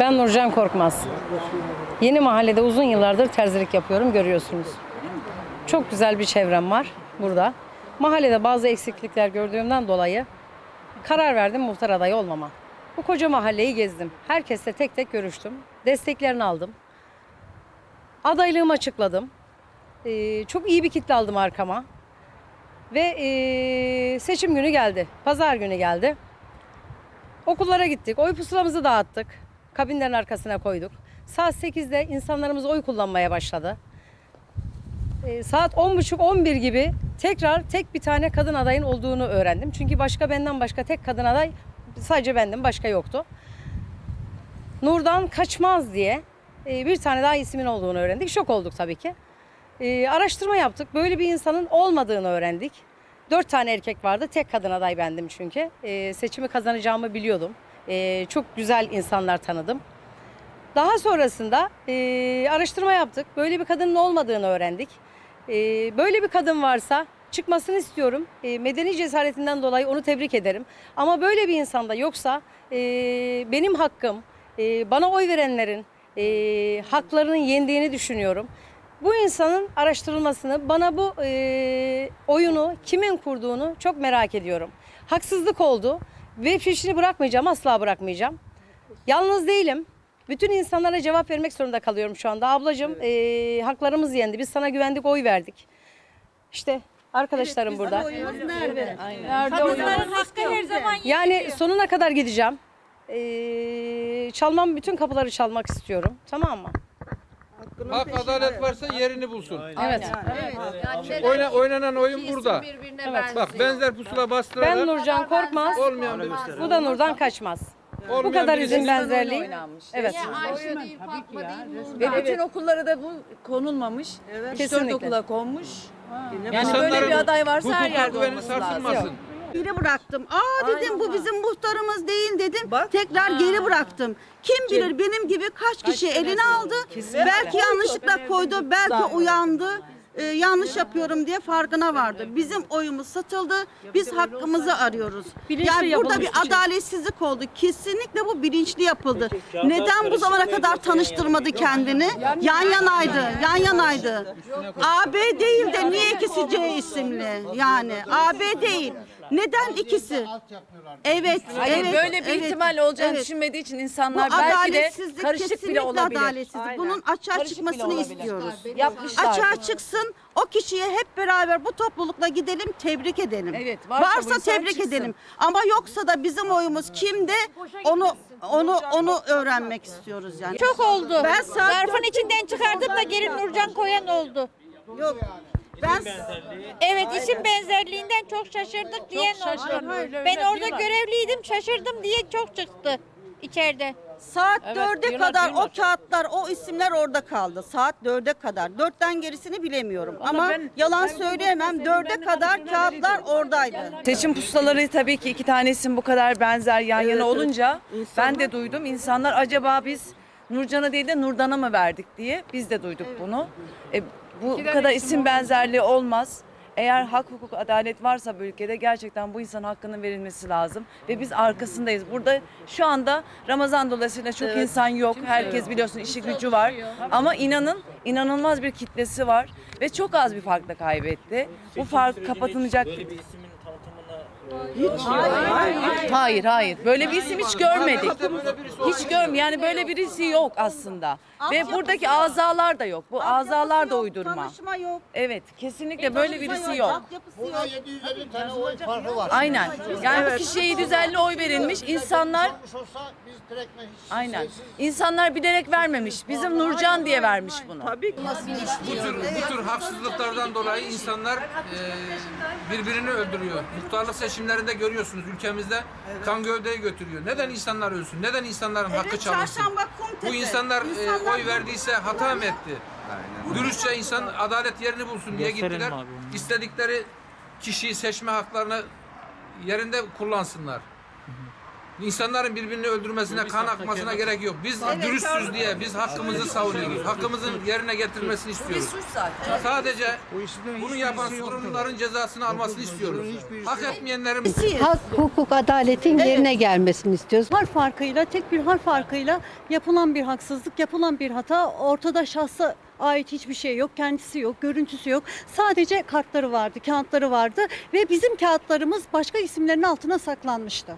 Ben Nurcan Korkmaz. Yeni mahallede uzun yıllardır terzilik yapıyorum görüyorsunuz. Çok güzel bir çevrem var burada. Mahallede bazı eksiklikler gördüğümden dolayı karar verdim muhtar adayı olmama. Bu koca mahalleyi gezdim. Herkesle tek tek görüştüm. Desteklerini aldım. Adaylığımı açıkladım. Ee, çok iyi bir kitle aldım arkama. Ve ee, seçim günü geldi. Pazar günü geldi. Okullara gittik. Oy pusulamızı dağıttık. Kabinlerin arkasına koyduk. Saat 8'de insanlarımız oy kullanmaya başladı. Ee, saat 10.30-11 gibi tekrar tek bir tane kadın adayın olduğunu öğrendim. Çünkü başka benden başka tek kadın aday sadece bendim başka yoktu. Nur'dan kaçmaz diye e, bir tane daha ismin olduğunu öğrendik. Şok olduk tabii ki. E, araştırma yaptık. Böyle bir insanın olmadığını öğrendik. Dört tane erkek vardı. Tek kadın aday bendim çünkü. E, seçimi kazanacağımı biliyordum. E, çok güzel insanlar tanıdım. Daha sonrasında e, araştırma yaptık. Böyle bir kadının olmadığını öğrendik. E, böyle bir kadın varsa çıkmasını istiyorum. E, medeni cesaretinden dolayı onu tebrik ederim. Ama böyle bir insanda yoksa e, benim hakkım, bana oy verenlerin haklarının yendiğini düşünüyorum. Bu insanın araştırılmasını, bana bu oyunu kimin kurduğunu çok merak ediyorum. Haksızlık oldu ve peşini bırakmayacağım, asla bırakmayacağım. Yalnız değilim. Bütün insanlara cevap vermek zorunda kalıyorum şu anda. Ablacığım e, haklarımız yendi. Biz sana güvendik, oy verdik. İşte arkadaşlarım burada. Nerede? Kadınların hakkı her zaman Yani sonuna kadar gideceğim. E, çalmam, bütün kapıları çalmak istiyorum. Tamam mı? Hak adalet varsa yerini bulsun. Evet. Oyna, oynanan oyun burada. Evet. Bak benzer pusula bastırarak Ben Nurcan Korkmaz. olmayan bir Bu da Nurdan kaçmaz. Bu kadar izin benzerliği. Evet. Ayşe değil, Fatma değil, Nurdan. Ve bütün okullara da bu konulmamış. Evet. 3-4 Kesinlikle. okula konmuş. Yani İnsanların böyle bir aday varsa her hukuka yerde güveni olması lazım. sarsılmasın. Geri bıraktım. Aa dedim bu bizim muhtarımız değil dedim. Tekrar geri bıraktım. Kim bilir benim gibi kaç kişi eline aldı. Belki yanlışlıkla koydu, belki uyandı. Ee, yanlış yapıyorum diye farkına vardı. Bizim oyumuz satıldı. Biz hakkımızı arıyoruz. Bilinçli yani burada bir yapılmış bir şey. adaletsizlik oldu. Kesinlikle bu bilinçli yapıldı. Neden bu zamana kadar tanıştırmadı kendini? Yan yanaydı, yan yanaydı. AB değil de niye ikisi C isimli? Yani AB değil. Neden ikisi? Evet, Hayır evet. böyle bir evet, ihtimal olacağını evet. düşünmediği için Bu insanlar belki de adaletsizlik karışık kesinlikle bile olabilir. adaletsizlik. Bunun açığa çıkmasını istiyoruz. Yapmışlar. Açığa çıksın. O kişiye hep beraber bu toplulukla gidelim, tebrik edelim. Evet, varsa varsa tebrik çıksın. edelim. Ama yoksa da bizim oyumuz kimde? Onu onu onu öğrenmek istiyoruz yani. Çok oldu. Ben saat Zarfın içinden çıkardım da geri Nurcan koyan oldu. Yok. Ben Evet isim benzerliğinden çok şaşırdık diyen oldu. Ben orada görevliydim şaşırdım diye çok çıktı içeride. Saat Evet, dörde Yunan- kadar Yunan. o kağıtlar, o isimler orada kaldı. Saat dörde kadar. Dörtten gerisini bilemiyorum. Ama yalan söyleyemem. Dörde kadar kağıtlar oradaydı. Seçim pusulaları tabii ki iki tane isim bu kadar benzer yan yana olunca ben de duydum. İnsanlar acaba biz Nurcan'a değil de Nurdan'a mı verdik diye biz de duyduk bunu. E, bu, bu kadar isim benzerliği olmaz. Eğer hak, hukuk, adalet varsa bu ülkede gerçekten bu insan hakkının verilmesi lazım. Ve biz arkasındayız. Burada şu anda Ramazan dolayısıyla çok insan yok. Herkes biliyorsun işi gücü var. Ama inanın inanılmaz bir kitlesi var. Ve çok az bir farkla kaybetti. Bu fark kapatılacak. Böyle bir isimin tanıtımına Hayır hayır. Böyle bir isim hiç görmedik. Hiç görm yani böyle birisi yok aslında. Ve buradaki azalar da yok. Bu azalar da uydurma. Tanışma yok. Evet, kesinlikle böyle birisi yok. Altyapısı yok. 750 tane oy farkı var. Aynen. Yani bu kişiye 750 oy verilmiş. İnsanlar hiç aynen. İnsanlar bilerek vermemiş. Bizim Nurcan diye vermiş bunu. Tabii ki. Bu tür, bu tür haksızlıklardan dolayı insanlar e, birbirini öldürüyor. Muhtarlık seçimlerinde görüyorsunuz ülkemizde kan gövdeyi götürüyor. Neden insanlar ölsün? Neden insanların hakkı Evet, çalınsın? Çarşamba Kumtepe. Bu insanlar, e, İnsanlar- oy verdiyse hata mı etti? Dürüstçe insan adalet yerini bulsun diye Gösterelim gittiler. abi. İstedikleri kişiyi seçme haklarını yerinde kullansınlar. İnsanların birbirini öldürmesine, kan akmasına gerek yok. Biz dürüstüz diye biz hakkımızı savunuyoruz. Hakkımızın yerine getirilmesini istiyoruz. zaten. Sadece bunu yapan sorumluların cezasını almasını istiyoruz. Hak etmeyenlerin Hak, hukuk, adaletin yerine gelmesini istiyoruz. Harf farkıyla, tek bir harf farkıyla yapılan bir haksızlık, yapılan bir hata ortada şahsa ait hiçbir şey yok, kendisi yok, görüntüsü yok. Sadece kartları vardı, kağıtları vardı ve bizim kağıtlarımız başka isimlerin altına saklanmıştı.